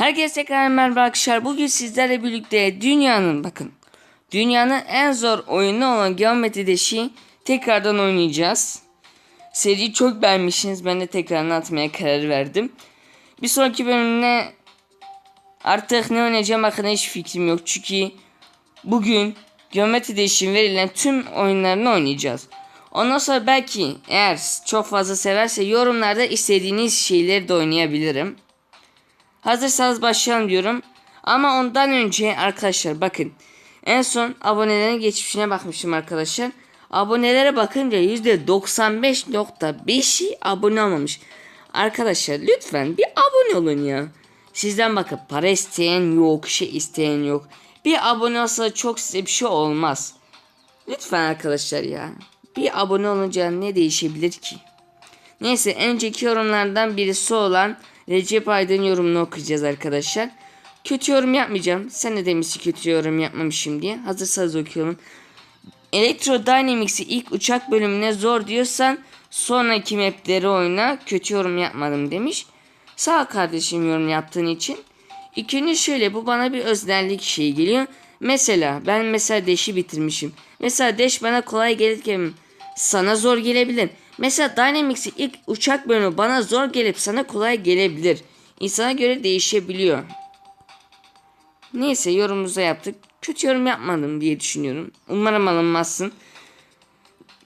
Herkese tekrar merhaba arkadaşlar. Bugün sizlerle birlikte dünyanın bakın dünyanın en zor oyunu olan Geometry Dash'i tekrardan oynayacağız. Seriyi çok beğenmişsiniz. Ben de tekrardan atmaya karar verdim. Bir sonraki bölümde artık ne oynayacağım hakkında hiç fikrim yok. Çünkü bugün Geometry Dash'in verilen tüm oyunlarını oynayacağız. Ondan sonra belki eğer çok fazla severse yorumlarda istediğiniz şeyleri de oynayabilirim. Hazırsanız başlayalım diyorum. Ama ondan önce arkadaşlar bakın. En son abonelerin geçmişine bakmışım arkadaşlar. Abonelere bakınca %95.5'i abone olmamış. Arkadaşlar lütfen bir abone olun ya. Sizden bakın para isteyen yok, şey isteyen yok. Bir abone olsa çok size bir şey olmaz. Lütfen arkadaşlar ya. Bir abone olunca ne değişebilir ki? Neyse önceki yorumlardan birisi olan Recep Aydın yorumunu okuyacağız arkadaşlar. Kötü yorum yapmayacağım. Sen de demişsin kötü yorum yapmamışım diye. Hazırsanız okuyorum. Electro Dynamics'i ilk uçak bölümüne zor diyorsan sonraki mapleri oyna kötü yorum yapmadım demiş. Sağ kardeşim yorum yaptığın için. İkinci şöyle bu bana bir öznellik şey geliyor. Mesela ben mesela deşi bitirmişim. Mesela deş bana kolay gelirken sana zor gelebilir. Mesela Dynamics'i ilk uçak bölümü bana zor gelip sana kolay gelebilir. İnsana göre değişebiliyor. Neyse yorumumuzu yaptık. Kötü yorum yapmadım diye düşünüyorum. Umarım alınmazsın.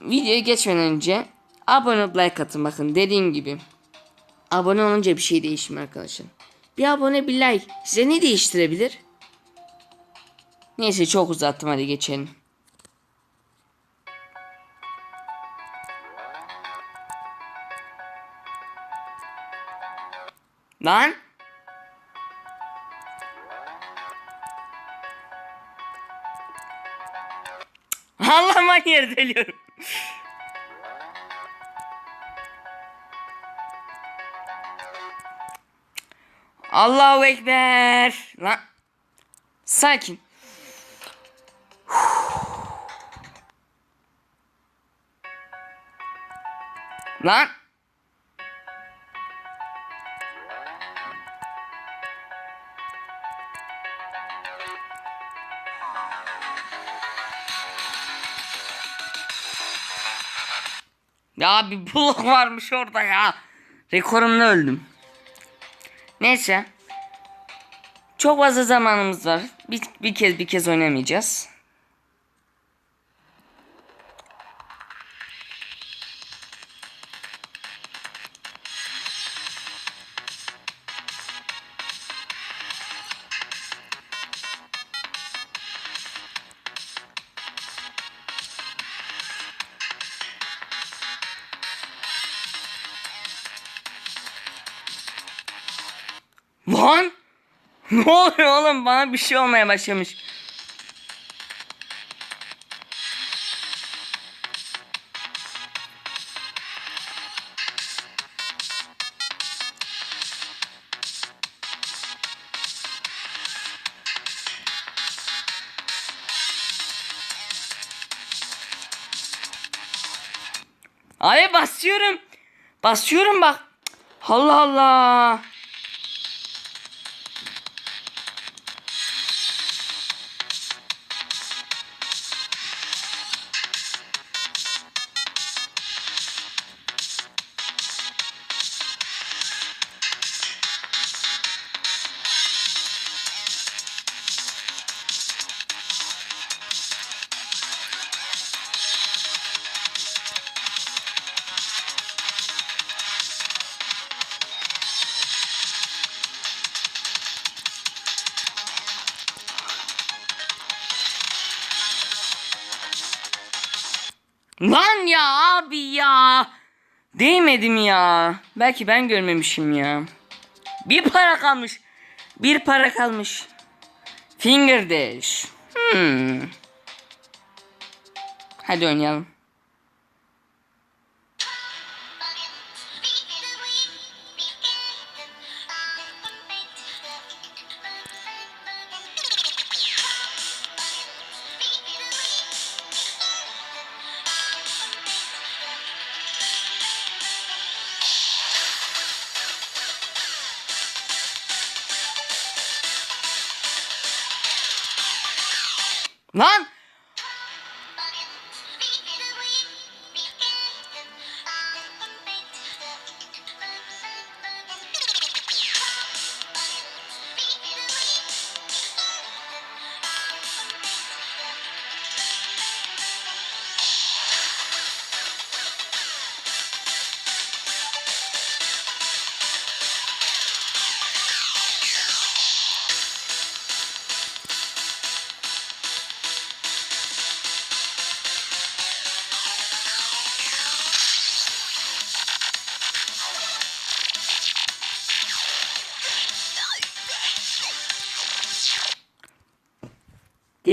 Videoya geçmeden önce abone olup like atın bakın dediğim gibi. Abone olunca bir şey değişmiyor arkadaşlar. Bir abone bir like size ne değiştirebilir? Neyse çok uzattım hadi geçelim. Lan. Allah'ıma yer deliyorum. Allahu Ekber. Lan. Sakin. Lan. Ya bir buluk varmış orada ya. Rekorumda öldüm. Neyse. Çok fazla zamanımız var. Bir, bir kez bir kez oynamayacağız. Ne oluyor oğlum? Bana bir şey olmaya başlamış. Abi basıyorum. Basıyorum bak. Allah Allah. Lan ya abi ya. Değmedim ya. Belki ben görmemişim ya. Bir para kalmış. Bir para kalmış. Finger dash. Hmm. Hadi oynayalım. Lan!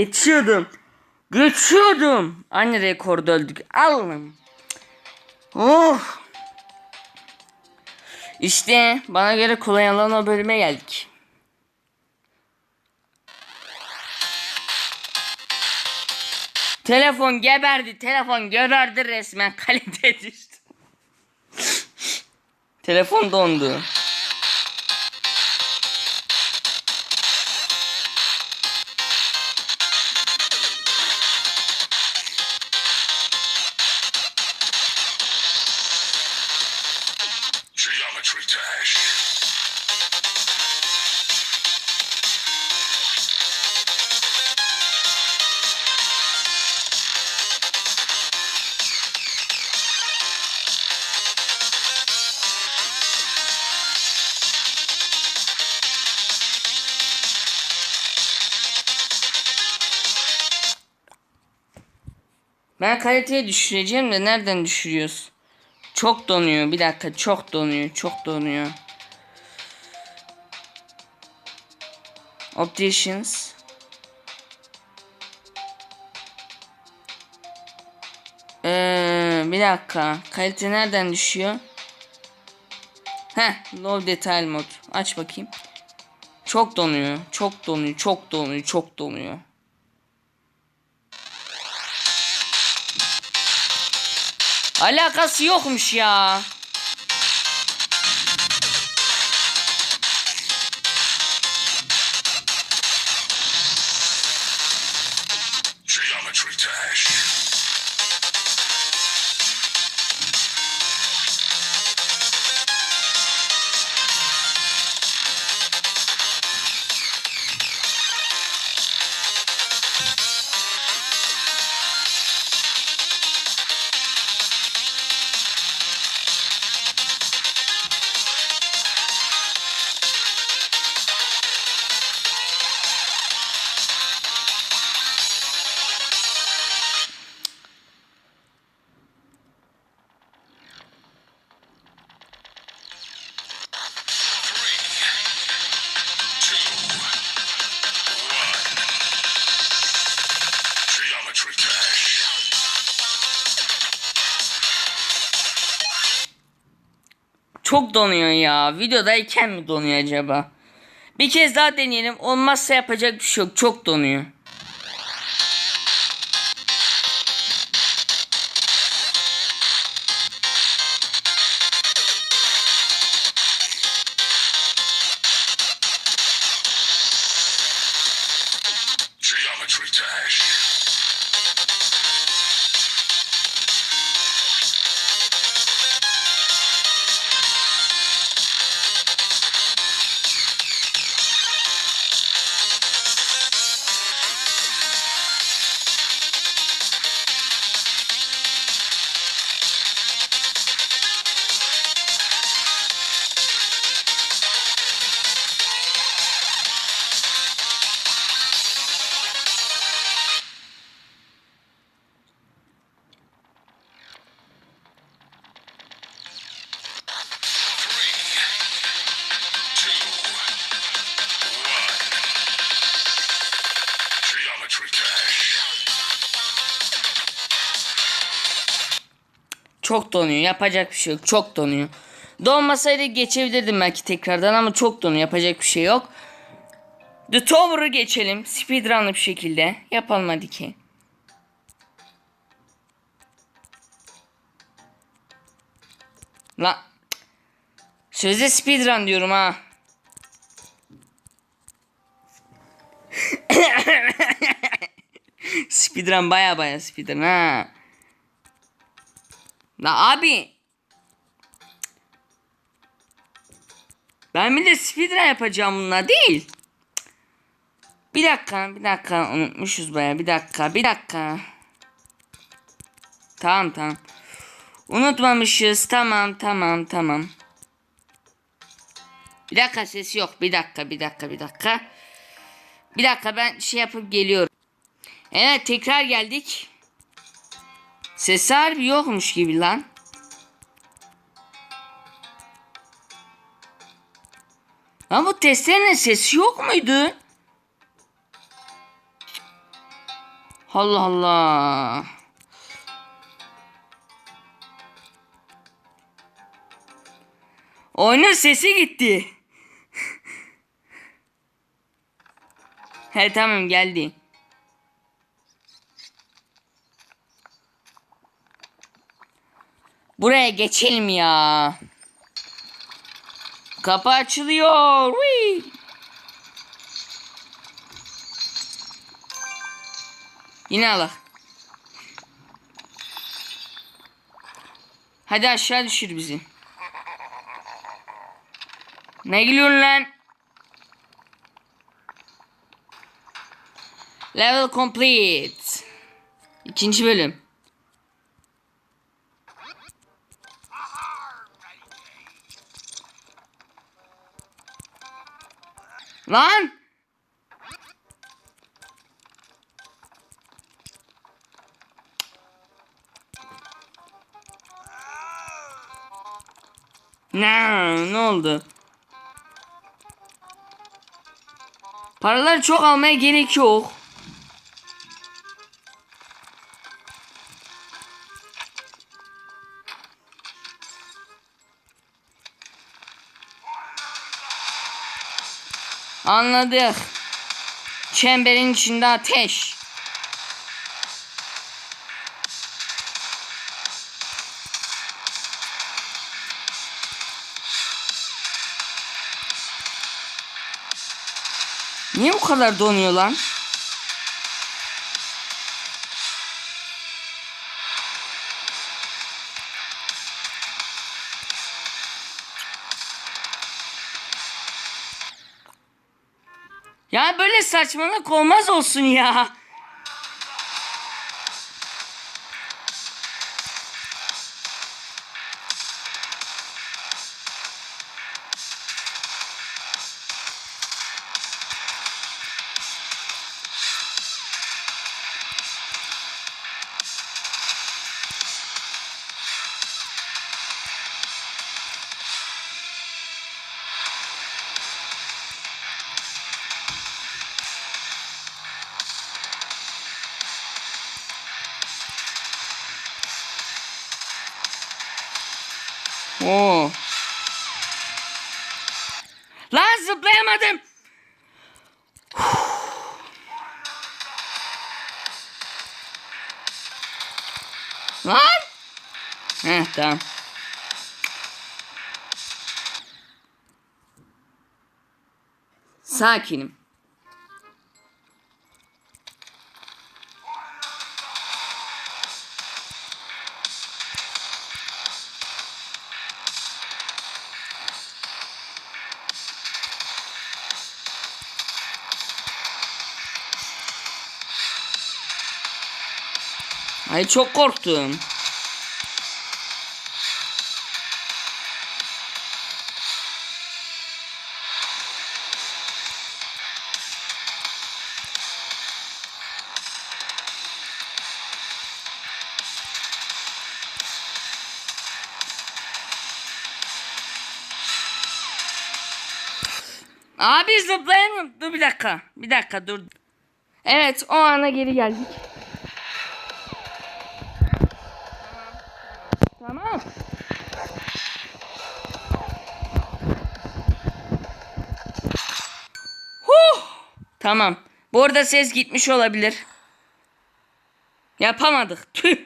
Geçiyordum. Geçiyordum. Aynı rekorda öldük. Alın. Oh. İşte bana göre kolay olan o bölüme geldik. Telefon geberdi. Telefon geberdi resmen. Kalite düştü. Telefon dondu. Ben kaliteyi düşüreceğim de nereden düşürüyoruz? Çok donuyor. Bir dakika çok donuyor. Çok donuyor. Opticians. Ee, bir dakika. Kalite nereden düşüyor? Heh, low detail mod. Aç bakayım. Çok donuyor. Çok donuyor. Çok donuyor. Çok donuyor. Alakası yokmuş ya. Geometry Dash. Çok donuyor ya. Videodayken mi donuyor acaba? Bir kez daha deneyelim. Olmazsa yapacak bir şey yok. Çok donuyor. Çok donuyor. Yapacak bir şey yok. Çok donuyor. Donmasaydı geçebilirdim belki tekrardan ama çok donuyor. Yapacak bir şey yok. The Tower'ı geçelim. Speedrun'lı bir şekilde. Yapalım hadi ki. La. Sözde speedrun diyorum ha. speedrun baya baya speedrun ha. La abi. Ben bir de speedrun yapacağım bununla değil. Bir dakika, bir dakika unutmuşuz baya. Bir dakika, bir dakika. Tamam tamam. Unutmamışız. Tamam tamam tamam. Bir dakika sesi yok. Bir dakika bir dakika bir dakika. Bir dakika ben şey yapıp geliyorum. Evet tekrar geldik. Sesi harbi yokmuş gibi lan. Lan bu testerenin sesi yok muydu? Allah Allah. Oyunun sesi gitti. He tamam geldi. Buraya geçelim ya. Kapı açılıyor. Whee! Yine Allah. Hadi aşağı düşür bizi. Ne gülüyorsun lan? Level complete. İkinci bölüm. Lan! Ne? Ne oldu? Paraları çok almaya gerek yok. Anladık. Çemberin içinde ateş. Niye bu kadar donuyor lan? Ya böyle saçmalık olmaz olsun ya. Heh tamam. Sakinim. Ay çok korktum. Abi zıplayamıyorum. Dur bir dakika. Bir dakika dur. Evet o ana geri geldik. Tamam. Huh. Tamam. Bu arada ses gitmiş olabilir. Yapamadık. Tüh.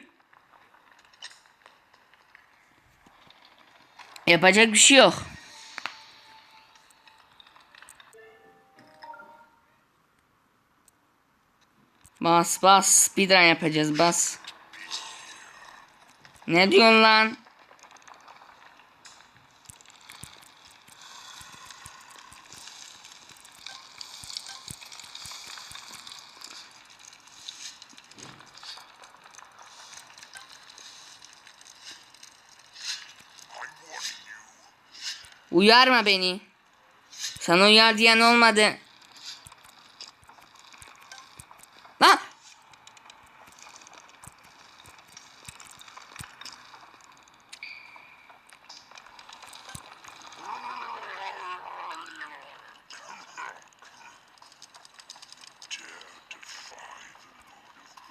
Yapacak bir şey yok. Bas bas speedrun yapacağız bas. Ne diyorsun lan? Uyarma beni. Sana uyar diyen olmadı. Lan!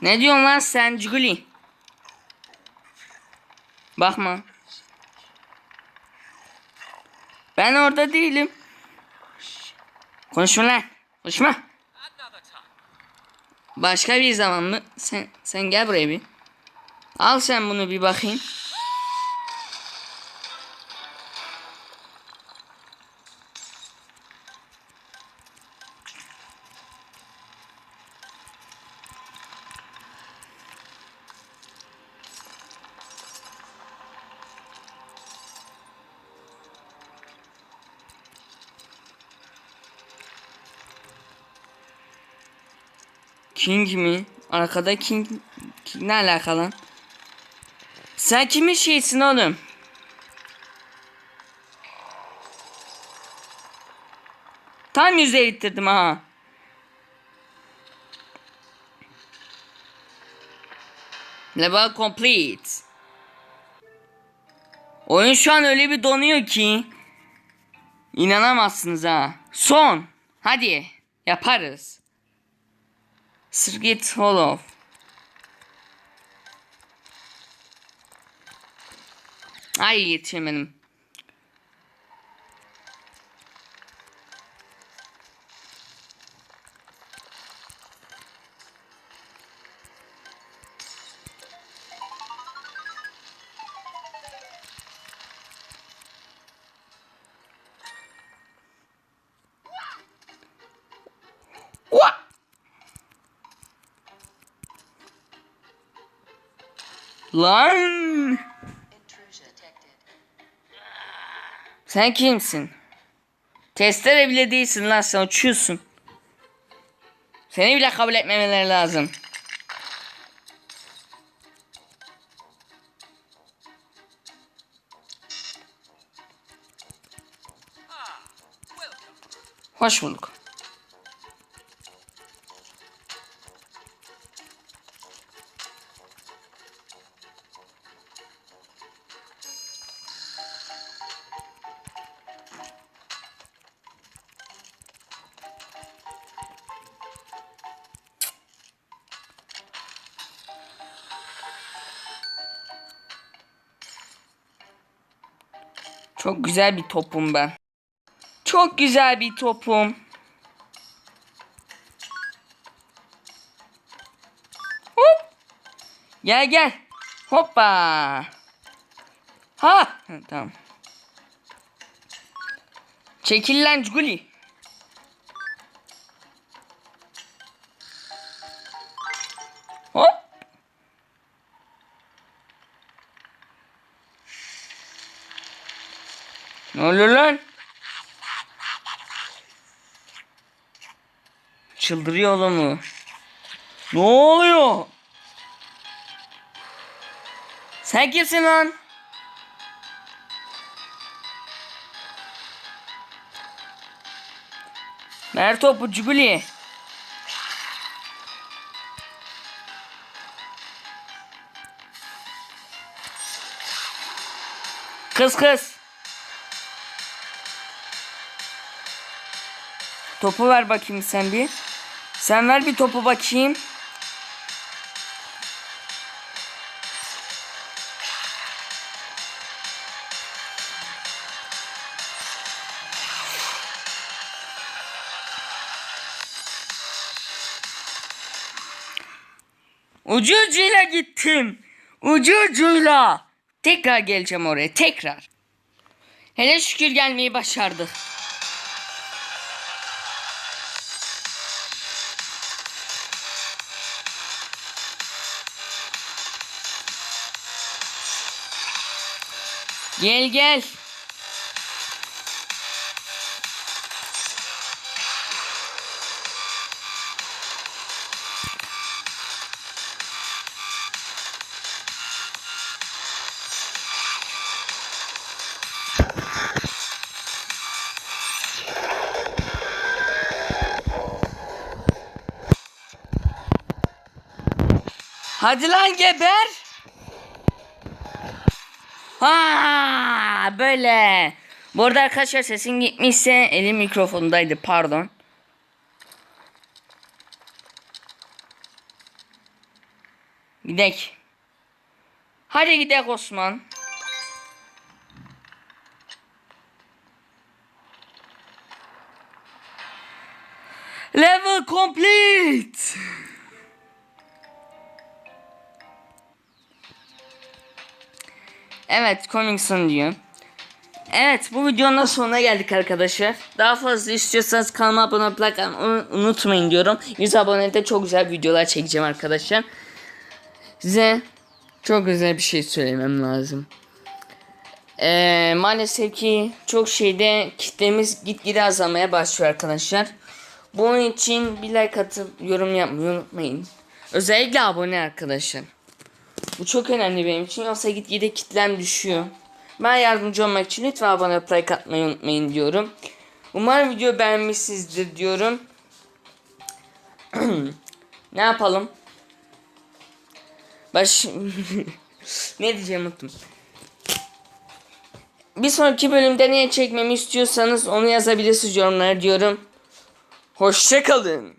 Ne diyorsun lan sen Cuguli? Bakma. Ben orada değilim. Konuşma lan. Konuşma. Başka bir zaman mı? Sen sen gel buraya bir. Al sen bunu bir bakayım. King mi? Arkada King, King ne alakalı? Sen kimin şeysin oğlum? Tam yüze ittirdim ha. Level complete. Oyun şu an öyle bir donuyor ki. İnanamazsınız ha. Son. Hadi. Yaparız. Sırgit Hollow. Ay yetişemedim. Lan! Sen kimsin? Testere bile değilsin lan sen uçuyorsun. Seni bile kabul etmemeleri lazım. Hoş bulduk. Çok güzel bir topum ben. Çok güzel bir topum. Hop. Gel gel. Hoppa. Ha. Tamam. Çekil lan Cuguli. Oluyor lan? Çıldırıyor bu. Ne oluyor? Sen kimsin lan? Ver topu Cuguli. Kız kız. Topu ver bakayım sen bir. Sen ver bir topu bakayım. Ucu ucuyla gittim. Ucu ucuyla. Tekrar geleceğim oraya tekrar. Hele şükür gelmeyi başardık. Gel gel. Hadi lan geber. Ha böyle. Bu arada arkadaşlar sesin gitmişse elim mikrofondaydı pardon. Gidek. Hadi gidek Osman. Level complete. Evet coming soon diyor. Evet bu videonun da sonuna geldik arkadaşlar. Daha fazla istiyorsanız kanalıma abone atmayı unutmayın diyorum. 100 abonede çok güzel videolar çekeceğim arkadaşlar. Size çok güzel bir şey söylemem lazım. Ee, maalesef ki çok şeyde kitlemiz gitgide azalmaya başlıyor arkadaşlar. Bunun için bir like atıp yorum yapmayı unutmayın. Özellikle abone arkadaşlar. Bu çok önemli benim için yoksa gitgide kitlem düşüyor. Ben yardımcı olmak için lütfen abone olup like atmayı unutmayın diyorum. Umarım video beğenmişsinizdir diyorum. ne yapalım? Baş... ne diyeceğim unuttum. Bir sonraki bölümde ne çekmemi istiyorsanız onu yazabilirsiniz yorumlara diyorum. Hoşçakalın.